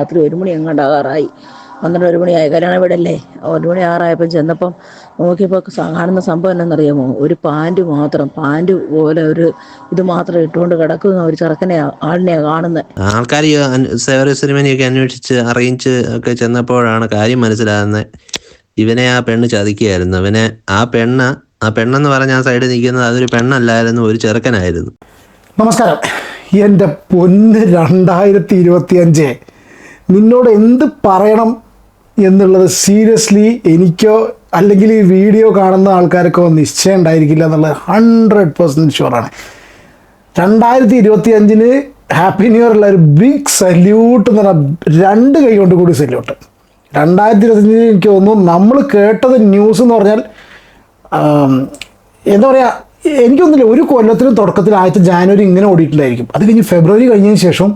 രാത്രി ഒരു മണി എങ്ങാണ്ടാകാറായി. പന്ത്രണ്ട് ഒരു മണിയായി കല്യാണ വീടല്ലേ? ഒരു മണി ആറായപ്പം ചെന്നപ്പം നോക്കിയപ്പോൾ കാണുന്ന സംഭവം എന്നറിയാമോ ഒരു പാന്റ് മാത്രം പാന്റ് പോലെ ഒരു ഇത് മാത്രം ഇട്ടുകൊണ്ട് കിടക്കുന്ന ഒരു ചെറുക്കനെ ആളിനെയാണ് കാണുന്നത് ആൾക്കാർ സേവര സിനിമനെയൊക്കെ അന്വേഷിച്ച് അറിയിച്ച് ഒക്കെ ചെന്നപ്പോഴാണ് കാര്യം മനസ്സിലാകുന്നത് ഇവനെ ആ പെണ്ണ് ചതിക്കുകയായിരുന്നു. അവനെ ആ പെണ്ണ് ആ പെണ്ണെന്ന് പറഞ്ഞ ആ സൈഡിൽ നിൽക്കുന്നത് അതൊരു പെണ്ണല്ലായിരുന്നു ഒരു ചെറുക്കനായിരുന്നു. നമസ്കാരം. എന്റെ പൊന്ന് രണ്ടായിരത്തി ഇരുപത്തി അഞ്ച് നിന്നോട് എന്ത് പറയണം എന്നുള്ളത് സീരിയസ്ലി എനിക്കോ അല്ലെങ്കിൽ ഈ വീഡിയോ കാണുന്ന ആൾക്കാർക്കോ നിശ്ചയം ഉണ്ടായിരിക്കില്ല എന്നുള്ളത് ഹൺഡ്രഡ് പെർസെന്റ് ഷുവറാണ് രണ്ടായിരത്തി ഇരുപത്തി അഞ്ചിന് ഹാപ്പി ന്യൂ ഇയർ ഉള്ള ഒരു ബിഗ് സല്യൂട്ട് എന്ന് പറഞ്ഞാൽ രണ്ട് കൈ കൊണ്ട് കൂടി സല്യൂട്ട് രണ്ടായിരത്തി ഇരുപത്തഞ്ചിന് എനിക്ക് തോന്നുന്നു നമ്മൾ കേട്ടത് ന്യൂസ് എന്ന് പറഞ്ഞാൽ എന്താ പറയുക എനിക്കൊന്നുമില്ല ഒരു കൊല്ലത്തിനും തുടക്കത്തിൽ ആദ്യത്തെ ജാനുവരി ഇങ്ങനെ ഓടിയിട്ടുണ്ടായിരിക്കും. അത് കഴിഞ്ഞ് ഫെബ്രുവരി കഴിഞ്ഞതിന് ശേഷം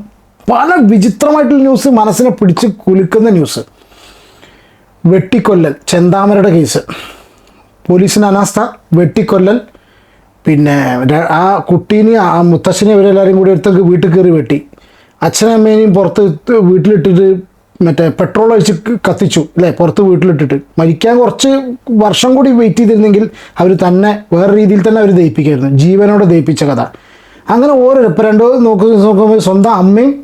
പല വിചിത്രമായിട്ടുള്ള ന്യൂസ് മനസ്സിനെ പിടിച്ച് കുലുക്കുന്ന ന്യൂസ് വെട്ടിക്കൊല്ലൽ ചെന്താമരയുടെ കേസ് പോലീസിന് അനാസ്ഥ വെട്ടിക്കൊല്ലൽ. പിന്നെ ആ കുട്ടീനെ ആ മുത്തശ്ശനെ ഇവരെല്ലാവരും കൂടി എടുത്ത് വീട്ടിൽ കയറി വെട്ടി. അച്ഛനും അമ്മേനെയും പുറത്ത് വീട്ടിലിട്ടിട്ട് മറ്റേ പെട്രോൾ ഒഴിച്ച് കത്തിച്ചു അല്ലേ? പുറത്ത് വീട്ടിലിട്ടിട്ട്. മരിക്കാൻ കുറച്ച് വർഷം കൂടി വെയിറ്റ് ചെയ്തിരുന്നെങ്കിൽ അവർ തന്നെ വേറെ രീതിയിൽ തന്നെ അവർ ദയിപ്പിക്കായിരുന്നു ജീവനോടെ ദയിപ്പിച്ച കഥ. അങ്ങനെ ഓരോ ഇപ്പം രണ്ടോ നോക്ക് നോക്കുമ്പോൾ സ്വന്തം അമ്മയും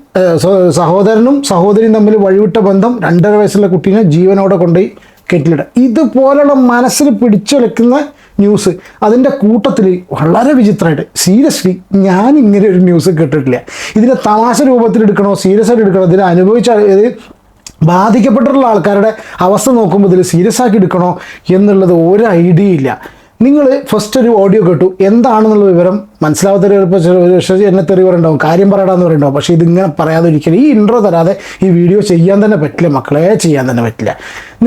സഹോദരനും സഹോദരിയും തമ്മിൽ വഴിവിട്ട ബന്ധം രണ്ടര വയസ്സുള്ള കുട്ടീനെ ജീവനോടെ കൊണ്ടുപോയി കെറ്റിലിടുക ഇതുപോലുള്ള മനസ്സിൽ പിടിച്ചുലക്കുന്ന ന്യൂസ് അതിന്റെ കൂട്ടത്തിൽ വളരെ വിചിത്രമായിട്ട് സീരിയസ്ലി ഞാൻ ഇങ്ങനെ ഒരു ന്യൂസ് കേട്ടിട്ടില്ല. ഇതിനെ തമാശ രൂപത്തിൽ എടുക്കണോ സീരിയസ് ആയിട്ട് എടുക്കണോ ഇതിനെ അനുഭവിച്ച ഇത് ബാധിക്കപ്പെട്ടിട്ടുള്ള ആൾക്കാരുടെ അവസ്ഥ നോക്കുമ്പോൾ ഇതിൽ സീരിയസ് ആക്കി എടുക്കണോ എന്നുള്ളത് ഒരു ഐഡിയ ഇല്ല. നിങ്ങൾ ഫസ്റ്റ് ഒരു ഓഡിയോ കേട്ടു. എന്താണെന്നുള്ള വിവരം ഒരു പക്ഷേ എന്നെ തെറി പറയണ്ടാവും കാര്യം പറയടാന്ന് പറയണ്ടാവും. പക്ഷേ ഇതിങ്ങനെ പറയാതെ ഒരിക്കലും ഈ ഇൻട്രോ തരാതെ ഈ വീഡിയോ ചെയ്യാൻ തന്നെ പറ്റില്ല മക്കളെ ചെയ്യാൻ തന്നെ പറ്റില്ല.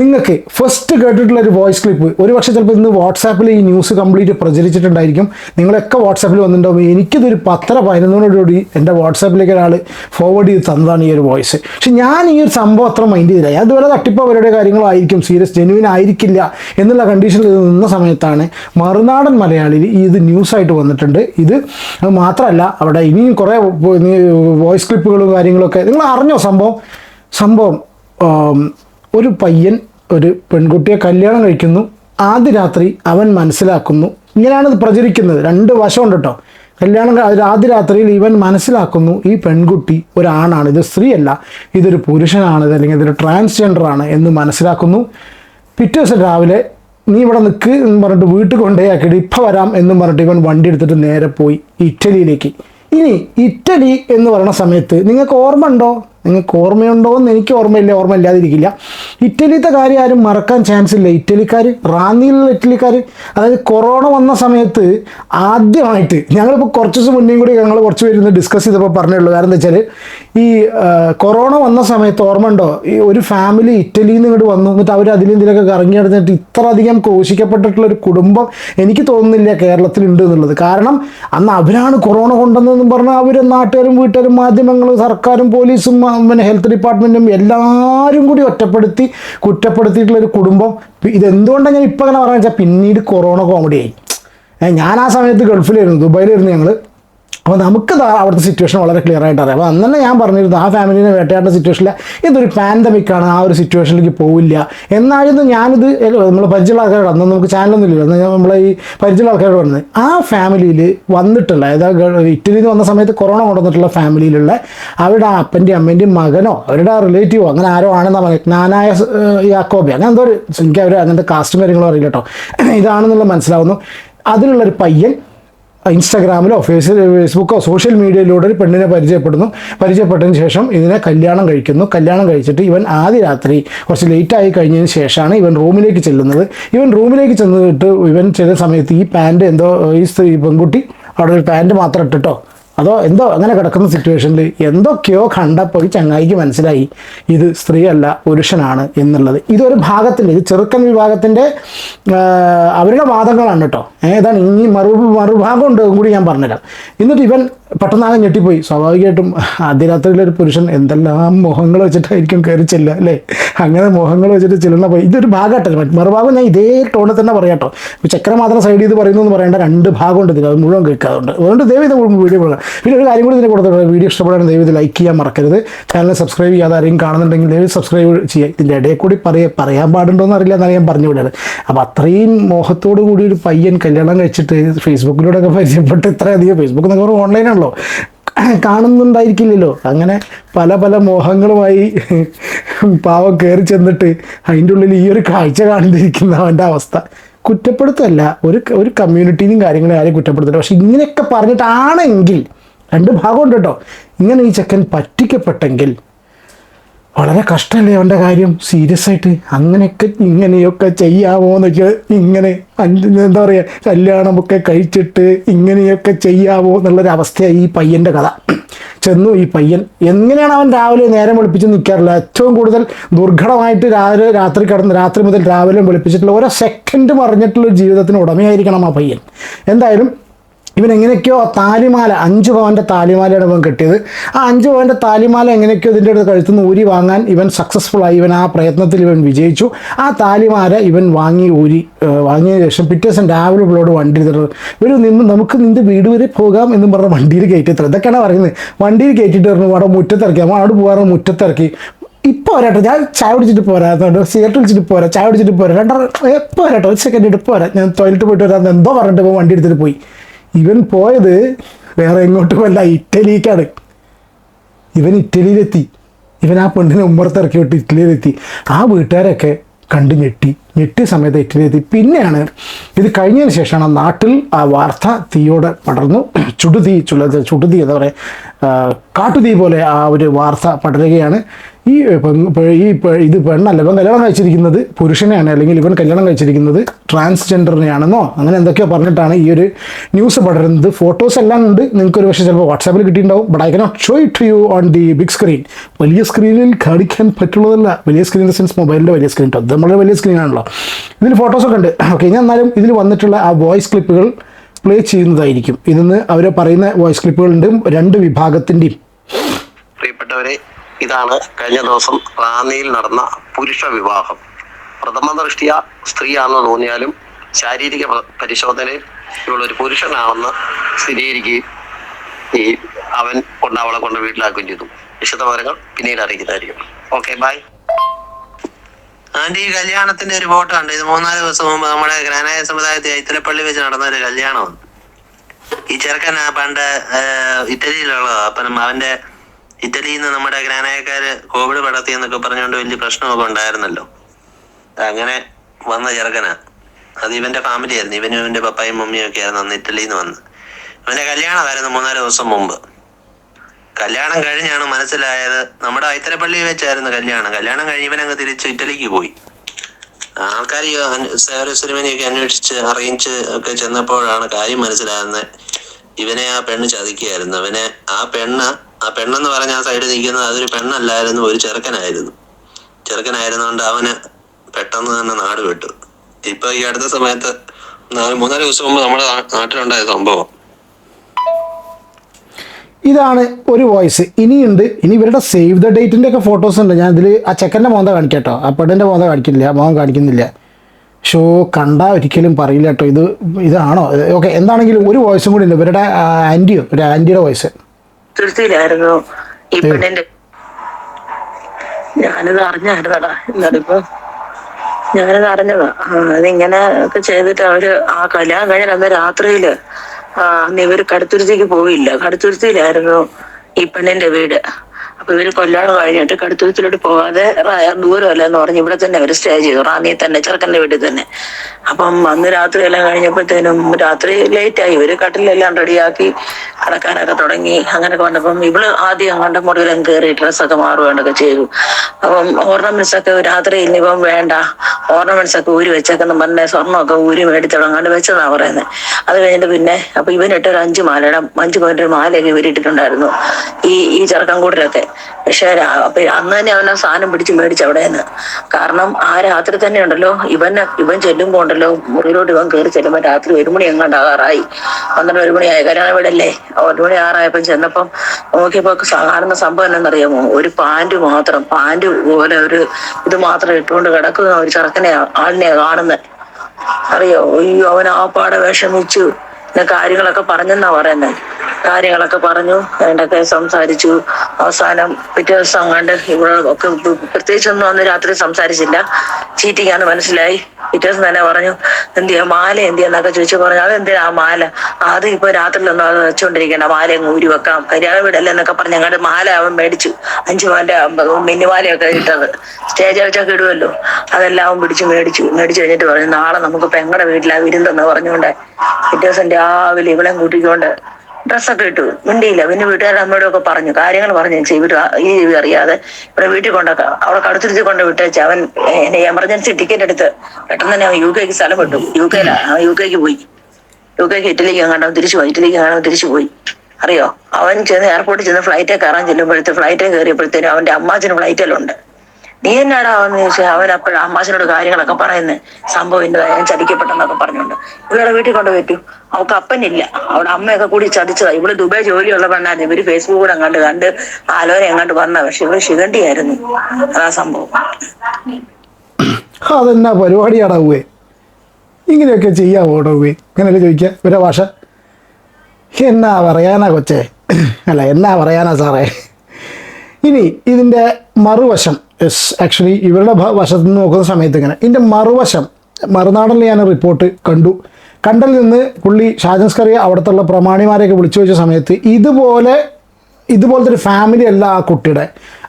നിങ്ങൾക്ക് ഫസ്റ്റ് കേട്ടിട്ടുള്ള ഒരു വോയിസ് ക്ലിപ്പ് ഒരു പക്ഷേ ചിലപ്പോൾ ഇന്ന് വാട്സാപ്പിൽ ഈ ന്യൂസ് കംപ്ലീറ്റ് പ്രചരിച്ചിട്ടുണ്ടായിരിക്കും. നിങ്ങളൊക്കെ വാട്സാപ്പിൽ വന്നിട്ടുണ്ടാവും. എനിക്കിതൊരു പത്തര പതിനൊന്നോടുകൂടി എന്റെ വാട്സാപ്പിലേക്ക് ഒരാൾ ഫോർവേഡ് ചെയ്ത് തന്നതാണ് ഈ ഒരു വോയിസ് പക്ഷെ ഞാൻ ഈ ഒരു സംഭവം അത്ര മൈൻഡ് ചെയ്തില്ല. ഞാൻ തട്ടിപ്പോൾ തട്ടിപ്പ് അവരുടെ കാര്യങ്ങളായിരിക്കും സീരിയസ് ജെന്യൂൻ ആയിരിക്കില്ല എന്നുള്ള കണ്ടീഷനിൽ നിന്ന സമയത്താണ് മറുനാടൻ മലയാളിയിൽ ഇത് ന്യൂസായിട്ട് വന്നിട്ടുണ്ട്. ഇത് മാത്രമല്ല അവിടെ ഇനിയും കുറേ വോയിസ് ക്ലിപ്പുകളും കാര്യങ്ങളൊക്കെ. നിങ്ങൾ അറിഞ്ഞോ സംഭവം? സംഭവം ഒരു പയ്യൻ ഒരു പെൺകുട്ടിയെ കല്യാണം കഴിക്കുന്നു. ആദ്യ രാത്രി അവൻ മനസ്സിലാക്കുന്നു. ഇങ്ങനെയാണ് ഇത് പ്രചരിക്കുന്നത്. രണ്ട് വശമുണ്ട് കേട്ടോ കല്യാണം ആദ്യ രാത്രിയിൽ ഇവൻ മനസ്സിലാക്കുന്നു ഈ പെൺകുട്ടി ഒരാണാണ്. ഇത് സ്ത്രീയല്ല ഇതൊരു പുരുഷനാണ് അല്ലെങ്കിൽ ഇതൊരു ട്രാൻസ്ജെൻഡർ ആണ് എന്ന് മനസ്സിലാക്കുന്നു. പിറ്റേ ദിവസം രാവിലെ നീ ഇവിടെ നിൽക്ക് എന്ന് പറഞ്ഞിട്ട് വീട്ടിൽ കൊണ്ടുപോയാക്കിയിട്ട് ഇപ്പം വരാം എന്ന് പറഞ്ഞിട്ട് ഇവൻ വണ്ടി എടുത്തിട്ട് നേരെ പോയി ഇറ്റലിയിലേക്ക്. ഇനി ഇറ്റലി എന്ന് പറയുന്ന സമയത്ത് നിങ്ങൾക്ക് ഓർമ്മ ഉണ്ടോ? നിങ്ങൾക്ക് ഓർമ്മയുണ്ടോ എന്ന് എനിക്ക് ഓർമ്മയില്ല ഓർമ്മ ഇല്ലാതിരിക്കില്ല ഇറ്റലിത്തെ കാര്യം ആരും മറക്കാൻ ചാൻസ് ഇല്ല. ഇറ്റലിക്കാർ റാന്നിയിലുള്ള ഇറ്റലിക്കാർ അതായത് കൊറോണ വന്ന സമയത്ത് ആദ്യമായിട്ട് ഞങ്ങളിപ്പോൾ കുറച്ച് ദിവസം മുന്നേ കൂടി ഞങ്ങൾ കുറച്ച് പേര് ഡിസ്കസ് ചെയ്തപ്പോൾ പറഞ്ഞുള്ളൂ. കാരണം എന്താ വെച്ചാൽ ഈ കൊറോണ വന്ന സമയത്ത് ഓർമ്മ ഉണ്ടോ? ഈ ഒരു ഫാമിലി ഇറ്റലിയിൽ നിന്ന് ഇങ്ങോട്ട് വന്നു. എന്നിട്ട് അവർ അതിൽ ഇതിലൊക്കെ കറങ്ങി നടന്നിട്ട് ഇത്ര അധികം കോശിക്കപ്പെട്ടിട്ടുള്ള ഒരു കുടുംബം എനിക്ക് തോന്നുന്നില്ല കേരളത്തിലുണ്ട് എന്നുള്ളത്. കാരണം അന്ന് അവരാണ് കൊറോണ കൊണ്ടുവന്നതെന്ന് പറഞ്ഞാൽ അവർ നാട്ടുകാരും വീട്ടുകാരും മാധ്യമങ്ങളും സർക്കാരും പോലീസും പിന്നെ ഹെൽത്ത് ഡിപ്പാർട്ട്മെന്റും എല്ലാവരും കൂടി ഒറ്റപ്പെടുത്തി കുറ്റപ്പെടുത്തിയിട്ടുള്ളൊരു കുടുംബം. ഇതെന്തുകൊണ്ടാണ് ഞാൻ ഇപ്പോൾ അങ്ങനെ പറയാൻ വെച്ചാൽ പിന്നീട് കൊറോണ കോമഡിയായി ഞാൻ ആ സമയത്ത് ഗൾഫിലായിരുന്നു ദുബായിലായിരുന്നു ഞങ്ങൾ അപ്പോൾ നമുക്ക് അവിടുത്തെ സിറ്റുവേഷൻ വളരെ ക്ലിയർ ആയിട്ട് അറിയാം. അപ്പോൾ അന്ന് ഞാൻ പറഞ്ഞിരുന്നു ആ ഫാമിലിനെ വേട്ടയാടുന്ന സിറ്റുവേഷനിൽ ഇതൊരു പാൻഡമിക് ആണ് ആ ഒരു സിറ്റുവേഷനിലേക്ക് പോവില്ല. എന്നായിരുന്നു ഞാനിത് നമ്മൾ പരിചയമുള്ള ആൾക്കാരോട് അന്ന് നമുക്ക് ചാനലൊന്നും ഇല്ലല്ലോ നമ്മളെ ഈ പരിചയമുള്ള ആൾക്കാരോട് പറഞ്ഞത്. ആ ഫാമിലിയിൽ വന്നിട്ടുള്ള അതായത് ഇറ്റലിയിൽ നിന്ന് വന്ന സമയത്ത് കൊറോണ കൊണ്ടുവന്നിട്ടുള്ള ഫാമിലിയിലുള്ള അവരുടെ അപ്പന്റെയും അമ്മേന്റെയും മകനോ അവരുടെ റിലേറ്റീവോ അങ്ങനെ ആരോ ആണെന്നാണ് പറയുന്നത് ഈ യാക്കോബി അങ്ങനെ എന്തോ ഒരു എനിക്ക് അവർ അങ്ങനത്തെ കാസ്റ്റും കാര്യങ്ങളും അറിയില്ല കേട്ടോ ഇതാണെന്നുള്ള മനസ്സിലാവുന്നു. അതിലുള്ളൊരു പയ്യൻ ഇൻസ്റ്റാഗ്രാമിലോ ഫേസ് ഫേസ്ബുക്കോ സോഷ്യൽ മീഡിയയിലൂടെ ഒരു പെണ്ണിനെ പരിചയപ്പെടുന്നു. പരിചയപ്പെട്ടതിന് ശേഷം ഇതിനെ കല്യാണം കഴിക്കുന്നു. കല്യാണം കഴിച്ചിട്ട് ഇവൻ ആദ്യ രാത്രി കുറച്ച് ലേറ്റായി കഴിഞ്ഞതിന് ശേഷമാണ് ഇവൻ റൂമിലേക്ക് ചെല്ലുന്നത്. ഇവൻ റൂമിലേക്ക് ചെന്നിട്ട് ഇവൻ ചില സമയത്ത് ഈ പാന്റ് എന്തോ ഈ സ്ത്രീ പെൺകുട്ടി അവിടെ ഒരു പാന്റ് മാത്രം ഇട്ടിട്ടോ അതോ എന്തോ അങ്ങനെ കിടക്കുന്ന സിറ്റുവേഷനിൽ എന്തൊക്കെയോ കണ്ടപ്പോൾ ഈ ചങ്ങായിക്ക് മനസ്സിലായി ഇത് സ്ത്രീയല്ല പുരുഷനാണ് എന്നുള്ളത്. ഇതൊരു ഭാഗത്തിന്റെ ഇത് ചെറുക്കൻ വിഭാഗത്തിന്റെ അവരുടെ വാദങ്ങളാണ് കേട്ടോ. ഏതാണ് ഇനി മറു മറുഭാഗം ഉണ്ട് കൂടി ഞാൻ പറഞ്ഞുതരാം. എന്നിട്ട് ഇവൻ പെട്ടെന്ന് ആകെ ഞെട്ടിപ്പോയി. സ്വാഭാവികമായിട്ടും ആദ്യരാത്രിയിലെ ഒരു പുരുഷൻ എന്തെല്ലാം മോഹങ്ങൾ വെച്ചിട്ടായിരിക്കും കയറി ചെല്ലുക അല്ലേ? അങ്ങനെ മോഹങ്ങൾ വെച്ചിട്ട് ചെല്ലുന്ന പോയി ഇതൊരു ഭാഗമായിട്ടല്ല മറുഭാഗം ഞാൻ ഇതേ ടോണിൽ തന്നെ പറയാം കേട്ടോ ചക്രം മാത്രം സൈഡ് ചെയ്ത് പറയുന്നു പറയേണ്ട രണ്ട് ഭാഗമുണ്ട് ഇതിൽ അത് മുഴുവൻ കേൾക്കാറുണ്ട് അതുകൊണ്ട് ദൈവം ഇത് വീഡിയോ കൊടുക്കുക പിന്നെ ഒരു കാര്യം കൂടി ഇതിനെ കൊടുത്തിട്ടുണ്ട് വീഡിയോ ഇഷ്ടപ്പെടാൻ ദൈവം ഇത് ലൈക്ക് ചെയ്യാൻ മറക്കരുത്. ചാനൽ സബ്സ്ക്രൈബ് ചെയ്യാതെ ആരെങ്കിലും കാണുന്നുണ്ടെങ്കിൽ ദൈവം സബ്സ്ക്രൈബ് ചെയ്യുക. ഇതിന്റെ ഇടയിൽ കൂടി പറയുക പറയാൻ പാടുണ്ടോ എന്ന് അറിയില്ല. എന്നാണ് ഞാൻ പറഞ്ഞു വിടാറ് അപ്പോൾ അത്രയും മോഹത്തോടു കൂടി ഒരു പയ്യൻ കല്യാണം കഴിച്ചിട്ട് ഫേസ്ബുക്കിലൂടെ ഒക്കെ പരിചയപ്പെട്ട് ഇത്രയധികം ഫേസ്ബുക്ക് എന്നൊക്കെ പറഞ്ഞാൽ ഓൺലൈനാണല്ലോ കാണുന്നുണ്ടായിരിക്കില്ലല്ലോ. അങ്ങനെ പല പല മോഹങ്ങളുമായി പാവം കയറി ചെന്നിട്ട് അതിന്റെ ഉള്ളിൽ ഈ ഒരു കാഴ്ച കാണുന്നിരിക്കുന്ന അവന്റെ അവസ്ഥ. കുറ്റപ്പെടുത്തല്ല. ഒരു ഒരു കമ്മ്യൂണിറ്റീനും കാര്യങ്ങളും ആരെയും കുറ്റപ്പെടുത്തില്ല. പക്ഷെ ഇങ്ങനെയൊക്കെ പറഞ്ഞിട്ടാണെങ്കിൽ രണ്ട് ഭാഗമുണ്ട് കേട്ടോ. ഇങ്ങനെ ഈ ചെക്കൻ പറ്റിക്കപ്പെട്ടെങ്കിൽ വളരെ കഷ്ടമല്ലേ അവന്റെ കാര്യം? സീരിയസ് ആയിട്ട് അങ്ങനെയൊക്കെ ഇങ്ങനെയൊക്കെ ചെയ്യാമോ എന്നൊക്കെ ഇങ്ങനെ എന്താ പറയുക കല്യാണമൊക്കെ കഴിച്ചിട്ട് ഇങ്ങനെയൊക്കെ ചെയ്യാമോ എന്നുള്ളൊരു അവസ്ഥയായി ഈ പയ്യന്റെ കഥ. ചെന്നു ഈ പയ്യൻ. എങ്ങനെയാണ് അവൻ രാവിലെ നേരം വെളുപ്പിച്ച് നിൽക്കാറില്ല ഏറ്റവും കൂടുതൽ ദുർഘടമായിട്ട് രാവിലെ രാത്രി കിടന്ന് രാത്രി മുതൽ രാവിലെ വെളുപ്പിച്ചിട്ടുള്ള ഓരോ സെക്കൻഡ് മറിഞ്ഞിട്ടുള്ള ഒരു ജീവിതത്തിന് ഉടമയായിരിക്കണം ആ പയ്യൻ. എന്തായാലും ഇവൻ എങ്ങനെയൊക്കെയോ താലിമാല അഞ്ച് പവന്റെ താലിമാലയാണ് ഇവൻ കിട്ടിയത്. ആ അഞ്ച് പവന്റെ താലിമാല എങ്ങനെയൊക്കെയോ ഇതിന്റെ അടുത്ത് കഴുത്തുനിന്ന് ഊരി വാങ്ങാൻ ഇവൻ സക്സസ്ഫുൾ ആയി. ഇവൻ ആ പ്രയത്നത്തിൽ ഇവൻ വിജയിച്ചു. ആ താലിമാല ഇവൻ വാങ്ങി ഊരി വാങ്ങിയതിന് വാങ്ങിയ ശേഷം പിറ്റേ ദിവസം രാവിലെ ഇവളോട് വണ്ടി എടുത്തിട്ട് ഒരു നിന്ന് നമുക്ക് നിന്ന് വീട് വരെ പോകാം എന്ന് പറഞ്ഞ വണ്ടിയിൽ കയറ്റിത്ര ഇതൊക്കെയാണ് പറയുന്നത്. വണ്ടിയിൽ കയറ്റിയിട്ട് പറഞ്ഞു അവിടെ മുറ്റത്തിറക്കി. നമ്മൾ അവിടെ പോകാറ് മുറ്റത്തിറക്കി. ഇപ്പോൾ വരാട്ടോ. ഞാൻ ചായ കുടിച്ചിട്ട് പോരാ. അതുകൊണ്ട് സിഗരറ്റ് വിളിച്ചിട്ട് പോരാ. ചായ കുടിച്ചിട്ട് പോരാ. രണ്ടര എപ്പോൾ വരാട്ടോ? ഒരു സെക്കൻഡ് ഇട്ട് പോരാ. ഞാൻ ടോയ്ലറ്റ് പോയിട്ട് വരാമെന്ന് എന്തോ പറഞ്ഞിട്ട് വണ്ടി എടുത്തിട്ട് പോയി. ഇവൻ പോയത് വേറെ എങ്ങോട്ടുമല്ല ഇറ്റലിക്കാണ്. ഇവൻ ഇറ്റലിയിലെത്തി. ഇവൻ ആ പെണ്ണിനെ ഉമ്മറത്തിറക്കി വിട്ട് ഇറ്റലിയിലെത്തി. ആ വീട്ടുകാരൊക്കെ കണ്ടു ഞെട്ടി. ഞെട്ടിയ സമയത്ത് ഇറ്റലിയെത്തി പിന്നെയാണ് ഇത് കഴിഞ്ഞതിന് ശേഷമാണ് നാട്ടിൽ ആ വാർത്ത തീയോടെ പടർന്നു. ചുടുതീ ചുല ചുടുതീ എന്താ പറയുക കാട്ടുതീ പോലെ ആ ഒരു വാർത്ത പടരുകയാണ്. ഈ ഈ ഇത് പെണ്ണല്ല ഇവൻ കല്യാണം കഴിച്ചിരിക്കുന്നത് പുരുഷനെയാണ് അല്ലെങ്കിൽ ഇവൻ കല്യാണം കഴിച്ചിരിക്കുന്നത് ട്രാൻസ്ജെൻഡറിനെയാണെന്നോ അങ്ങനെ എന്തൊക്കെയോ പറഞ്ഞിട്ടാണ് ഈ ഒരു ന്യൂസ് പടരുന്നത്. ഫോട്ടോസ് എല്ലാം ഉണ്ട്. നിങ്ങൾക്ക് ഒരു പക്ഷേ ചിലപ്പോൾ വാട്സാപ്പിൽ കിട്ടിയിട്ടുണ്ടാവും. But I cannot show it you on the big screen വലിയ സ്ക്രീനിൽ കാണിക്കാൻ പറ്റുള്ളതല്ല. വലിയ സ്ക്രീൻ ദ സെൻസ് മൊബൈലിന്റെ വലിയ സ്ക്രീൻ അത് നമ്മളുടെ വലിയ സ്ക്രീനാണല്ലോ ഇതിൽ ഫോട്ടോസൊക്കെ ഉണ്ട്. ഓക്കെ ഞാൻ എന്നാലും ഇതിൽ വന്നിട്ടുള്ള ആ വോയിസ് ക്ലിപ്പുകൾ പ്ലേ ചെയ്യുന്നതായിരിക്കും. ഇതിന്ന് അവർ പറയുന്ന വോയിസ് ക്ലിപ്പുകളുണ്ട് രണ്ട് വിഭാഗത്തിന്റെയും പ്രിയപ്പെട്ടവരെ ഇതാണ് കഴിഞ്ഞ ദിവസം റാന്നിയിൽ നടന്ന പുരുഷ വിവാഹം. പ്രഥമ ദൃഷ്ടിയ സ്ത്രീയാണെന്ന് തോന്നിയാലും ശാരീരിക പരിശോധനയിൽ ഇവളൊരു പുരുഷനാണെന്ന് സ്ഥിരീകരിക്കുകയും ഈ അവൻ കൊണ്ട് അവളെ കൊണ്ട് വീട്ടിലാക്കുകയും ചെയ്തു. വിശദ വിവരങ്ങൾ പിന്നീട് അറിയിക്കുന്നതായിരിക്കും. ഓക്കെ ബൈ ആന്റി ഈ കല്യാണത്തിന്റെ ഒരു ഫോട്ടോ ഉണ്ട് ഇത് മൂന്നാൽ ദിവസം മുമ്പ് നമ്മുടെ ഗ്രാനായ സമുദായത്തിൽ ഐത്തലപ്പള്ളി വെച്ച് നടന്ന ഒരു കല്യാണമാണ്. ഈ ചെറുക്കൻ പണ്ട് ഇറ്റലിയിലുള്ളതാ. അപ്പം അവന്റെ ഇറ്റലിയിൽ നിന്ന് നമ്മുടെ ഗ്രാനായക്കാര് കോവിഡ് പടർത്തി എന്നൊക്കെ പറഞ്ഞുകൊണ്ട് വലിയ പ്രശ്നമൊക്കെ ഉണ്ടായിരുന്നല്ലോ. അങ്ങനെ വന്ന ചെറുക്കനാ. അത് ഇവന്റെ ഫാമിലി ആയിരുന്നു. ഇവനും ഇവന്റെ പപ്പായും മമ്മിയും ഒക്കെ ആയിരുന്നു അന്ന് ഇറ്റലിയിൽ നിന്ന് വന്ന് ഇവന്റെ കല്യാണമായിരുന്നു മൂന്നാൽ ദിവസം മുമ്പ്. കല്യാണം കഴിഞ്ഞാണ് മനസ്സിലായത്. നമ്മുടെ ഐത്തരപ്പള്ളി വെച്ചായിരുന്നു കല്യാണം. കല്യാണം കഴിയുമ്പോൾ തിരിച്ച് ഇറ്റലിക്ക് പോയി. ആൾക്കാർ സിനിമയൊക്കെ അന്വേഷിച്ച് അറിയിച്ച് ഒക്കെ ചെന്നപ്പോഴാണ് കാര്യം മനസ്സിലാകുന്നത്. ഇവനെ ആ പെണ്ണ് ചതിക്കുകയായിരുന്നു. അവനെ ആ പെണ്ണ് ആ പെണ്ണെന്ന് പറഞ്ഞ ആ സൈഡിൽ നിൽക്കുന്നത് അതൊരു പെണ്ണല്ലായിരുന്നു ഒരു ചെറുക്കനായിരുന്നു. ചെറുക്കനായിരുന്നോണ്ട് അവന് പെട്ടെന്ന് തന്നെ നാട് വിട്ടു. ഇപ്പൊ ഈ അടുത്ത സമയത്ത് നാല് മൂന്നാൽ ദിവസം മുമ്പ് നമ്മുടെ നാട്ടിലുണ്ടായ സംഭവം. ഇതാണ് ഒരു വോയിസ് ഇനിയുണ്ട്. ഇനി ഇവരുടെ സേവ് ദ ഡേറ്റിന്റെ ഒക്കെ ഫോട്ടോസ് ഉണ്ട്. ഞാൻ ഇതിൽ ആ ചെക്കന്റെ മോന്ത കാണിക്കട്ടോ കേട്ടോ? ആ പെണ്ണിന്റെ മോന്ത കാണിക്കില്ല മോൻ കാണിക്കുന്നില്ല. ഷോ കണ്ട ഒരിക്കലും പറയില്ല കേട്ടോ. ഇത് ഇതാണോ? ഓക്കെ എന്താണെങ്കിലും ഒരു വോയിസും കൂടി ഉണ്ട്. ഇവരുടെ ആന്റിയോ? ഒരു ആന്റിയുടെ വോയിസ് ഞാനത് അറിഞ്ഞായിരുന്നടാ എന്നാലിപ്പോ ഞാനത് അറിഞ്ഞതാ. അതിങ്ങനെ ഒക്കെ ചെയ്തിട്ട് അവർ ആ കല്യാണം കഴിഞ്ഞ അന്ന് രാത്രിയിൽ ആ ഇവർ കടുത്തുരുത്തിക്ക് പോയില്ല. കടുത്തുരുത്തിയിലായിരുന്നു ഈ പെണ്ണിന്റെ വീട്. അപ്പൊ ഇവർ കൊല്ലാണ് കഴിഞ്ഞിട്ട് കടുത്തുരുത്തിലോട്ട് പോകാതെ ദൂരമല്ല എന്ന് പറഞ്ഞ് ഇവിടെ തന്നെ അവർ സ്റ്റേ ചെയ്തു. റാന്നി തന്നെ ചെറുക്കന്റെ വീട്ടിൽ തന്നെ. അപ്പം അന്ന് രാത്രി എല്ലാം കഴിഞ്ഞപ്പോഴത്തേനും രാത്രി ലേറ്റ് ആയി. ഇവർ കട്ടിലെല്ലാം റെഡിയാക്കി അടക്കാനൊക്കെ തുടങ്ങി. അങ്ങനെയൊക്കെ വന്നപ്പം ഇവൾ ആദ്യം അങ്ങോട്ട് മുറിയിലും കയറി ഡ്രസ്സൊക്കെ മാറുകയൊക്കെ ചെയ്തു. അപ്പം ഓർണമെന്റ്സ് ഒക്കെ രാത്രി ഇനിയിപ്പം വേണ്ട. ഓർണമെന്റ്സ് ഒക്കെ ഊരി വെച്ചേക്കെന്ന് പറഞ്ഞ സ്വർണമൊക്കെ ഊരി മേടിച്ചിടങ്ങാണ്ട് വെച്ചതാ പറയുന്നത് അത് കഴിഞ്ഞിട്ട് പിന്നെ അപ്പൊ ഇവനിട്ട് ഒരു അഞ്ച് മാലയുടെ അഞ്ച് പോയിന്റ് മാലയൊക്കെ ഇവരിട്ടിട്ടുണ്ടായിരുന്നു. ഈ ഈ ചെറുക്കൻ കൂട്ടരൊക്കെ. പക്ഷെ അന്ന് തന്നെ അവൻ ആ സാധനം പിടിച്ച് മേടിച്ച് അവിടെ നിന്ന് കാരണം ആ രാത്രി തന്നെ ഉണ്ടല്ലോ ഇവൻ ഇവൻ ചെല്ലുമ്പോ ഉണ്ടല്ലോ മുറിയിലോട്ട് ഇവൻ കയറി ചെല്ലുമ്പോ രാത്രി ഒരു മണി എങ്ങാണ്ട് ആറായി പന്ത്രണ്ട് ഒരു മണി ആയ. കല്യാണ വീടല്ലേ? ഒരു മണി ആറായപ്പം ചെന്നപ്പം നോക്കിയപ്പോ കാണുന്ന സംഭവം എന്നറിയാമോ ഒരു പാന്റ് മാത്രം പാന്റ് പോലെ ഒരു ഇത് മാത്രം ഇട്ടുകൊണ്ട് കിടക്കുന്ന ഒരു ചെറുക്കനെ ആളിനെയാ കാണുന്നത് അറിയോ? അയ്യോ അവൻ ആ പാടെ വിഷമിച്ചു. കാര്യങ്ങളൊക്കെ പറഞ്ഞെന്നാ പറയുന്നത് കാര്യങ്ങളൊക്കെ പറഞ്ഞു വേണ്ടൊക്കെ സംസാരിച്ചു. അവസാനം പിറ്റേ ദിവസം അങ്ങാണ്ട് ഇവിടെ ഒക്കെ പ്രത്യേകിച്ചൊന്നും അന്ന് രാത്രി സംസാരിച്ചില്ല. ചീറ്റിംഗ് ആണെന്ന് മനസ്സിലായി. പിറ്റേ ദിവസം തന്നെ പറഞ്ഞു എന്തിയാ മാല എന്തിയാന്നൊക്കെ ചോദിച്ചു പറഞ്ഞു അതെന്തിനാ ആ മാല? അത് ഇപ്പൊ രാത്രിയിലൊന്നും അത് വെച്ചോണ്ടിരിക്കണ്ട. മാല ഊരി വെക്കാം. കല്യാണ വീടല്ലേ എന്നൊക്കെ പറഞ്ഞ് ഞങ്ങളുടെ മാല അവൻ മേടിച്ചു. അഞ്ചു മാന്റെ മിന്നുമാലയൊക്കെ ഇട്ടത്. സ്റ്റേജ് വെച്ചൊക്കെ ഇടുമല്ലോ അതെല്ലാം അവൻ പിടിച്ചു മേടിച്ചു. മേടിച്ചു കഴിഞ്ഞിട്ട് പറഞ്ഞു നാളെ നമുക്ക് പെങ്ങളുടെ വീട്ടിലാ വിരുന്നെന്ന് പറഞ്ഞുകൊണ്ട്. പിറ്റേ ദിവസം രാവിലെ ഇവളെയും കൂട്ടിക്കൊണ്ട് ഡ്രസ്സൊക്കെ ഇട്ടു. മിണ്ടിയില്ല. പിന്നെ വീട്ടുകാരുടെ അമ്മയോടും ഒക്കെ പറഞ്ഞു. കാര്യങ്ങൾ പറഞ്ഞു. ചെയ്തു ഈ ജീവി അറിയാതെ ഇവിടെ വീട്ടിൽ കൊണ്ടൊക്കെ അവിടെ കടുത്തിരുത്തി കൊണ്ട് വിട്ടേച്ച്. അവൻ എന്നെ എമർജൻസി ടിക്കറ്റ് എടുത്ത് പെട്ടെന്ന് തന്നെ യു കെക്ക് സ്ഥലം വിട്ടു. യു കെയിലാ യു കെക്ക് പോയി. യു കെക്ക് ഇറ്റലിക്ക് എങ്ങാണ്ടോ തിരിച്ചു പോയി. ഇറ്റലിക്ക് എങ്ങാണ്ടോ തിരിച്ചു പോയി. അറിയോ? അവൻ ചെന്ന് എയർപോർട്ടിൽ ചെന്ന് ഫ്ലൈറ്റേ കയറാൻ ചെല്ലുമ്പോഴത്തെ ഫ്ലൈറ്റേ കയറിയപ്പോഴത്തേനും അവന്റെ അമ്മാച്ചന് ഫ്ലൈറ്റിലുണ്ട് നീ എന്നാടാ എന്ന് ചോദിച്ചാൽ അവൻ അപ്പോഴും അമ്മാച്ചനോട് കാര്യങ്ങളൊക്കെ പറയുന്നത് സംഭവം ഇന്നതാ ഞാൻ ചതിക്കപ്പെട്ടെന്നൊക്കെ പറഞ്ഞുകൊണ്ട്. ഇവളുടെ വീട്ടിൽ കൊണ്ട് പറ്റൂ അവൾക്ക് അപ്പനില്ല. അവിടെ അമ്മയൊക്കെ കൂടി ചതിച്ചതാ. ഇവൾ ദുബായ് ജോലിയുള്ള പെണ്ണായിരുന്നു. ഇവർ ഫേസ്ബുക്ക് കൂടെ കണ്ട് കണ്ട് ആലോചന എങ്ങാണ്ട് വന്ന. പക്ഷെ ഇവൾ ശിഖണ്ഡിയായിരുന്നു. അതാ സംഭവം. അതെന്നാ പരിപാടിയാടാ ഉവേ ഇങ്ങനെയൊക്കെ ചെയ്യാവോ ഉവേ ഇങ്ങനെയല്ലേ ചോദിക്കുക ഇവരെ ഭാഷ? എന്നാ പറയാനാ കൊച്ചേ? അല്ല എന്നാ പറയാനാ സാറേ? ഇനി ഇതിന്റെ മറുവശം ആക്ച്വലി ഇവരുടെ വശത്ത് നിന്ന് നോക്കുന്ന സമയത്ത് ഇങ്ങനെ. ഇതിന്റെ മറുവശം മറുനാടനിൽ ഞാൻ റിപ്പോർട്ട് കണ്ടു. കണ്ടൽ നിന്ന് പുള്ളി ഷാജൻസ്കറിയ അവിടുത്തെ പ്രമാണിമാരെയൊക്കെ വിളിച്ചു വെച്ച സമയത്ത് ഇതുപോലെ ഇതുപോലത്തെ ഒരു ഫാമിലി അല്ല ആ കുട്ടിയുടെ.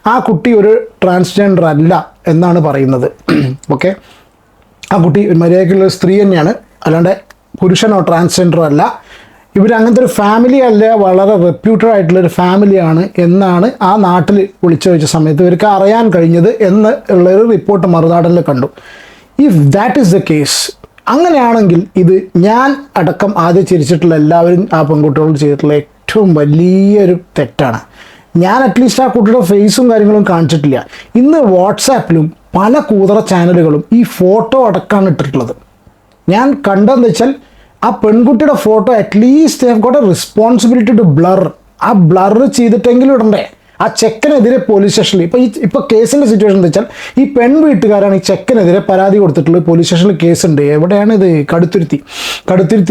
ആ കുട്ടി ഒരു ട്രാൻസ്ജെൻഡർ അല്ല എന്നാണ് പറയുന്നത്. ഓക്കെ ആ കുട്ടി ഒരു മര്യാദയ്ക്കുള്ള സ്ത്രീ തന്നെയാണ്. അല്ലാണ്ട് പുരുഷനോ ട്രാൻസ്ജെൻഡറോ അല്ല. ഇവർ അങ്ങനത്തെ ഒരു ഫാമിലി അല്ല വളരെ റെപ്യൂട്ടഡ് ആയിട്ടുള്ള ഒരു ഫാമിലിയാണ് എന്നാണ് ആ നാട്ടിൽ വിളിച്ചു വെച്ച സമയത്ത് ഇവർക്ക് അറിയാൻ കഴിഞ്ഞത് എന്ന് ഉള്ളൊരു റിപ്പോർട്ട് മറുനാടനിൽ കണ്ടു. If that is the case അങ്ങനെയാണെങ്കിൽ ഇത് ഞാൻ അടക്കം ആദ്യം ചിരിച്ചിട്ടുള്ള എല്ലാവരും ആ പെൺകുട്ടികളോട് ചെയ്തിട്ടുള്ള ഏറ്റവും വലിയൊരു തെറ്റാണ്. ഞാൻ അറ്റ്ലീസ്റ്റ് ആ കുട്ടിയുടെ ഫേസും കാര്യങ്ങളും കാണിച്ചിട്ടില്ല. ഇന്ന് വാട്സാപ്പിലും പല കൂതറ ചാനലുകളും ഈ ഫോട്ടോ അടക്കമാണ് ഇട്ടിട്ടുള്ളത്. ഞാൻ കണ്ടതെന്ന് വെച്ചാൽ ആ പെൺകുട്ടിയുടെ photo at least have got a responsibility to blur ആ ബ്ലർ ചെയ്തിട്ടെങ്കിലും ഇടണ്ടേ? ആ ചെക്കനെതിരെ പോലീസ് സ്റ്റേഷനിൽ ഇപ്പോൾ ഈ ഇപ്പോൾ കേസിന്റെ സിറ്റുവേഷൻ എന്ന് വെച്ചാൽ ഈ പെൺ വീട്ടുകാരാണ് ഈ ചെക്കനെതിരെ പരാതി കൊടുത്തിട്ടുള്ളത് പോലീസ് സ്റ്റേഷനിൽ കേസുണ്ട്. എവിടെയാണ് ഇത്? കടുത്തുരുത്തി.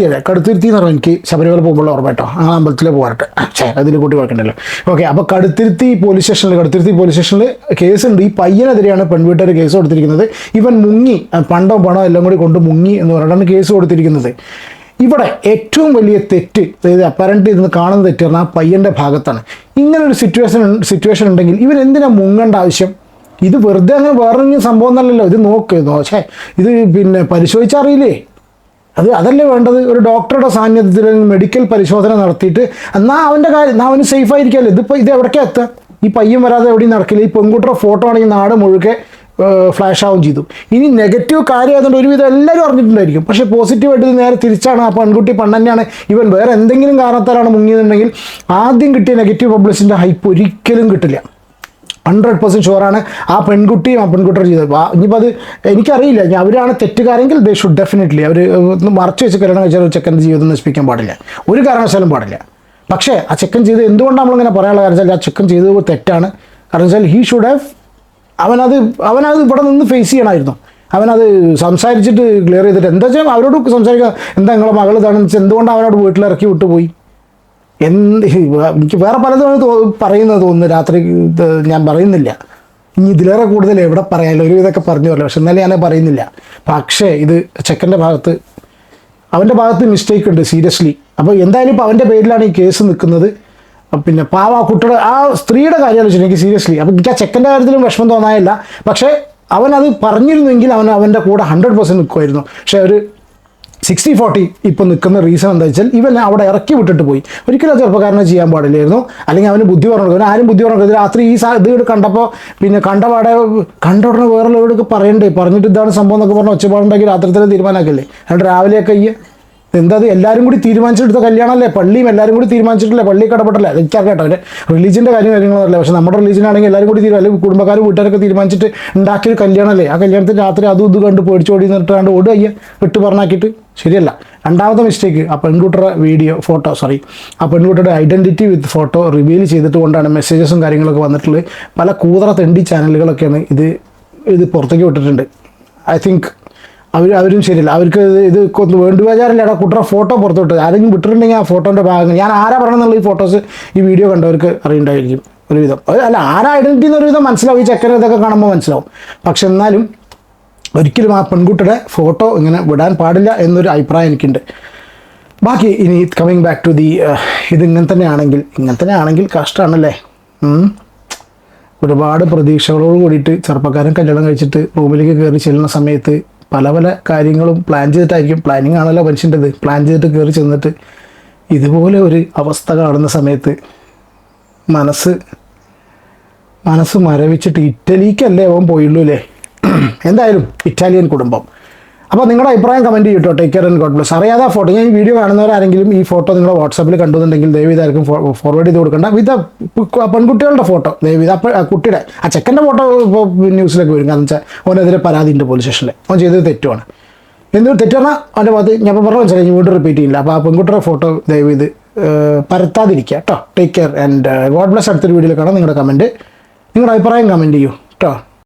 അല്ലേ? കടുത്തുരുത്തി എന്ന് പറഞ്ഞാൽ എനിക്ക് ശബരിമല പോകുമ്പോൾ ഓർമ്മ കേട്ടോ. ആ അമ്പലത്തിലെ പോകാറുണ്ട് ഛേ അതിൽ കൂട്ടി വയ്ക്കണ്ടല്ലോ ഓക്കെ അപ്പോൾ കടുത്തുരുത്തി പോലീസ് സ്റ്റേഷനിൽ കടുത്തുരുത്തി പോലീസ് സ്റ്റേഷനിൽ കേസുണ്ട്. ഈ പയ്യനെതിരെയാണ് പെൺവീട്ടുകാർ കേസ് കൊടുത്തിരിക്കുന്നത്. ഇവൻ മുങ്ങി. പണ്ടോ പണോ എല്ലാം കൂടി കൊണ്ട് മുങ്ങി എന്ന് പറഞ്ഞിട്ടാണ് കേസ് കൊടുത്തിരിക്കുന്നത്. ഇവിടെ ഏറ്റവും വലിയ തെറ്റ് അതായത് അപ്പറന്റ് ഇന്ന് കാണുന്ന തെറ്റ് ആ പയ്യന്റെ ഭാഗത്താണ്. ഇങ്ങനൊരു സിറ്റുവേഷൻ സിറ്റുവേഷൻ ഉണ്ടെങ്കിൽ ഇവരെന്തിനാ മുങ്ങേണ്ട ആവശ്യം? ഇത് വെറുതെ അങ്ങനെ വേറൊരു സംഭവം എന്നല്ലല്ലോ ഇത് നോക്ക് പക്ഷേ ഇത് പിന്നെ പരിശോധിച്ചറിയില്ലേ? അത് അതല്ലേ വേണ്ടത്? ഒരു ഡോക്ടറുടെ സാന്നിധ്യത്തിൽ മെഡിക്കൽ പരിശോധന നടത്തിയിട്ട് എന്നാൽ അവന്റെ കാര്യം എന്നാൽ അവന് സേഫ് ആയിരിക്കാമല്ലോ ഇതിപ്പോൾ ഇത് എവിടേക്കാണ് എത്തുക ഈ പയ്യൻ വരാതെ എവിടെയും നടക്കില്ല. ഈ പെൺകുട്ടിയുടെ ഫോട്ടോ ആണെങ്കിൽ നാട് മുഴുക്കെ ഫ്ലാഷ് ആവും ചെയ്തു. ഇനി നെഗറ്റീവ് കാര്യമായതുകൊണ്ട് ഒരുവിധം എല്ലാവരും അറിഞ്ഞിട്ടുണ്ടായിരിക്കും. പക്ഷേ പോസിറ്റീവായിട്ട് ഇത് നേരെ തിരിച്ചാണ് ആ പെൺകുട്ടി പണ്ണന്നെയാണ് ഇവൻ. വേറെ എന്തെങ്കിലും കാരണത്താലാണ് മുങ്ങിയതെന്നുണ്ടെങ്കിൽ ആദ്യം കിട്ടിയ നെഗറ്റീവ് പബ്ലിസിന്റെ ഹൈപ്പ് ഒരിക്കലും കിട്ടില്ല. ഹൺഡ്രഡ് പെർസെന്റ് ഷുവറാണ് ആ പെൺകുട്ടിയും ആ പെൺകുട്ടിയുടെ ചെയ്തത് ഇനിയിപ്പോൾ അത് എനിക്കറിയില്ല. ഇനി അവരാണ് തെറ്റുകാരെങ്കിൽ ദേ ഷുഡ് ഡെഫിനറ്റ്ലി അവർ മറച്ചു വെച്ച് കല്യാണം കഴിച്ചാൽ ചെക്കന്റെ ജീവിതം നശിപ്പിക്കാൻ പാടില്ല. ഒരു കാരണവശാലും പാടില്ല. പക്ഷേ ആ ചെക്കൻ ചെയ്ത് എന്തുകൊണ്ടാണ് നമ്മളിങ്ങനെ പറയാനുള്ള കാരണം വെച്ചാൽ ആ ചെക്കൻ ചെയ്തത് തെറ്റാണ്. കാരണം വെച്ചാൽ ഹീ ഷുഡ് ഹാവ് അവനത് അവനത് ഇവിടെ നിന്ന് ഫേസ് ചെയ്യണമായിരുന്നു. അവനത് സംസാരിച്ചിട്ട് ക്ലിയർ ചെയ്തിട്ട് എന്താ വെച്ചാൽ അവരോട് സംസാരിക്കുക. എന്താ നിങ്ങളെ മകൾ ഇതാണെന്ന് വെച്ചാൽ എന്തുകൊണ്ട് അവനോട് വീട്ടിലിറക്കി വിട്ടുപോയി? എന്ത് എനിക്ക് വേറെ പലതും പറയുന്നത് തോന്നുന്നു. രാത്രി ഞാൻ പറയുന്നില്ല. ഇനി ഇതിലേറെ കൂടുതൽ എവിടെ പറയാനില്ല ഒരു ഇതൊക്കെ പറഞ്ഞു പോലെ പക്ഷെ എന്നാലും ഞാൻ പറയുന്നില്ല. പക്ഷേ ഇത് ചെക്കന്റെ ഭാഗത്ത് അവന്റെ ഭാഗത്ത് മിസ്റ്റേക്ക് ഉണ്ട് സീരിയസ്ലി അപ്പോൾ എന്തായാലും ഇപ്പോൾ അവന്റെ പേരിലാണ് ഈ കേസ് നിൽക്കുന്നത്. പിന്നെ പാവ കുട്ടിയുടെ ആ സ്ത്രീയുടെ കാര്യം ആലോചിച്ചു എനിക്ക് സീരിയസ്ലി അപ്പം എനിക്ക് ആ ചെക്കന്റെ കാര്യത്തിലും വിഷമം തോന്നാനില്ല. പക്ഷേ അവൻ അത് പറഞ്ഞിരുന്നെങ്കിൽ അവൻ അവന്റെ കൂടെ ഹൺഡ്രഡ് പെർസെന്റ് നിൽക്കുമായിരുന്നു പക്ഷേ ഒരു സിക്സ്റ്റി ഫോർട്ടി ഇപ്പോൾ നിൽക്കുന്ന റീസൺ എന്താ വെച്ചാൽ ഇവൻ അവിടെ ഇറക്കി വിട്ടിട്ട് പോയി. ഒരിക്കലും ആ ചെറുപ്പക്കാരനെ ചെയ്യാൻ പാടില്ലായിരുന്നു. അല്ലെങ്കിൽ അവന് ബുദ്ധി പറഞ്ഞു ആരും ബുദ്ധി പറഞ്ഞു രാത്രി ഈ സാ ഇത് കണ്ടപ്പോൾ പിന്നെ കണ്ടപാടെ കണ്ട ഉടനെ വേറെ ലോടൊക്കെ പറയണ്ടേ? പറഞ്ഞിട്ട് ഇതാണ് സംഭവം എന്നൊക്കെ പറഞ്ഞ് ഒച്ചപ്പാടുണ്ടാക്കി രാത്രി തന്നെ തീരുമാനമാക്കല്ലേ എന്നിട്ട് രാവിലെയൊക്കെ ഈ എന്താ എല്ലാവരും കൂടി തീരുമാനിച്ചെടുത്ത കല്യാണമല്ലേ? പള്ളിയും എല്ലാവരും കൂടി തീരുമാനിച്ചിട്ടില്ലേ? പള്ളി കടപെട്ടല്ലേ എനിക്കറിയാം കേട്ടോ. അവർ റിലീജിയന്റെ കാര്യം കാര്യങ്ങളൊന്നുമല്ല പക്ഷെ നമ്മുടെ റിലീജിയൻ ആണെങ്കിൽ എല്ലാവരും കൂടി തീരുമാനം അല്ലെങ്കിൽ കുടുംബക്കാരും വീട്ടുകാരൊക്കെ തീരുമാനിച്ചിട്ട് ഉണ്ടാക്കിയൊരു കല്യാണമല്ലേ? ആ കല്യാണത്തിന് രാത്രി അതും ഇത് കണ്ട് പേടിച്ചോടി നിർത്താണ്ട് ഓടുക അയ്യ. വിട്ട് പറഞ്ഞാക്കിയിട്ട്. ശരിയല്ല. രണ്ടാമത്തെ മിസ്റ്റേക്ക് ആ പെൺകുട്ടിയുടെ വീഡിയോ ഫോട്ടോ സോറി ആ പെൺകുട്ടിയുടെ ഐഡന്റിറ്റി വിത്ത് ഫോട്ടോ റിവീൽ ചെയ്തിട്ട് കൊണ്ടാണ് മെസ്സേജസും കാര്യങ്ങളൊക്കെ വന്നിട്ടുള്ളത്. പല കൂതറ തെണ്ടി ചാനലുകളൊക്കെയാണ് ഇത് ഇത് പുറത്തേക്ക് വിട്ടിട്ടുണ്ട്. ഐ തിങ്ക് അവർ അവരും ശരിയല്ല. അവർക്ക് ഇത് വേണ്ടുവാചാരല്ല കുട്ടറ ഫോട്ടോ പുറത്തോട്ട്. ആരെങ്കിലും വിട്ടിട്ടുണ്ടെങ്കിൽ ആ ഫോട്ടോന്റെ ഭാഗങ്ങൾ ഞാൻ ആരാ പറഞ്ഞെന്നുള്ള ഈ ഫോട്ടോസ് ഈ വീഡിയോ കണ്ടവർക്ക് അറിയണ്ടായിരിക്കും ഒരുവിധം. അല്ല ആരാ ഐഡന്റിറ്റി എന്ന് ഒരുവിധം മനസ്സിലാവും. ഈ ചക്കര ഇതൊക്കെ കാണുമ്പോൾ മനസ്സിലാവും. പക്ഷെ എന്നാലും ഒരിക്കലും ആ പെൺകുട്ടിയുടെ ഫോട്ടോ ഇങ്ങനെ വിടാൻ പാടില്ല എന്നൊരു അഭിപ്രായം എനിക്കുണ്ട്. ബാക്കി ഇനി കമ്മിങ് ബാക്ക് ടു ദി ഇത് ഇങ്ങനെ തന്നെ ആണെങ്കിൽ ഇങ്ങനെ തന്നെ ആണെങ്കിൽ കഷ്ടമാണല്ലേ ഒരുപാട് പ്രതീക്ഷകളോട് കൂടിയിട്ട് ചെറുപ്പക്കാരൻ കല്യാണം കഴിച്ചിട്ട് റൂമിലേക്ക് കയറി ചെല്ലുന്ന സമയത്ത് പല പല കാര്യങ്ങളും പ്ലാൻ ചെയ്തിട്ടായിരിക്കും. പ്ലാനിങ് ആണല്ലോ മനുഷ്യന്റെത്. പ്ലാൻ ചെയ്തിട്ട് കയറി ചെന്നിട്ട് ഇതുപോലെ ഒരു അവസ്ഥ കാണുന്ന സമയത്ത് മനസ്സ് മനസ്സ് മരവിച്ചിട്ട് ഇറ്റലിക്കല്ലേ അവൻ പോയുള്ളൂ അല്ലേ? എന്തായാലും ഇറ്റാലിയൻ കുടുംബം. അപ്പോൾ നിങ്ങളുടെ അഭിപ്രായം കമന്റ് ചെയ്യട്ടോ take care and God bless അറിയാതെ ആ ഫോട്ടോ ഞാൻ ഈ വീഡിയോ കാണുന്നവരാരെങ്കിലും ഈ ഫോട്ടോ നിങ്ങളുടെ വാട്സാപ്പിൽ കണ്ടുന്നുണ്ടെങ്കിൽ ദയവീതായിരിക്കും ഫോർവേഡ് ചെയ്ത് കൊടുക്കണ്ട. വിത്ത് പെൺകുട്ടികളുടെ ഫോട്ടോ ദയവ് ഇത് അപ്പോൾ ആ കുട്ടിയുടെ ആ ചെക്കന്റെ ഫോട്ടോ ന്യൂസിലൊക്കെ വരും. കാരണം വെച്ചാൽ ഓനെതിരെ പരാതി ഉണ്ട് പോലീസ് സ്റ്റേഷനിൽ അവൻ ചെയ്തത് തെറ്റുമാണ് എന്തൊരു തെറ്റാണ് അവന്റെ ഭാഗത്ത് ഞാൻ പറഞ്ഞു വെച്ചാൽ വീണ്ടും റിപ്പീറ്റ് ചെയ്യില്ല. അപ്പോൾ ആ പെൺകുട്ടിയുടെ ഫോട്ടോ ദയവ് ഇത് ഏഹ്, പരത്താതിരിക്കുക കേട്ടോ take care and God bless അടുത്തൊരു വീഡിയോയിൽ കാണാം. നിങ്ങളുടെ കമന്റ് നിങ്ങളുടെ അഭിപ്രായം കമന്റ് ചെയ്യൂ കേട്ടോ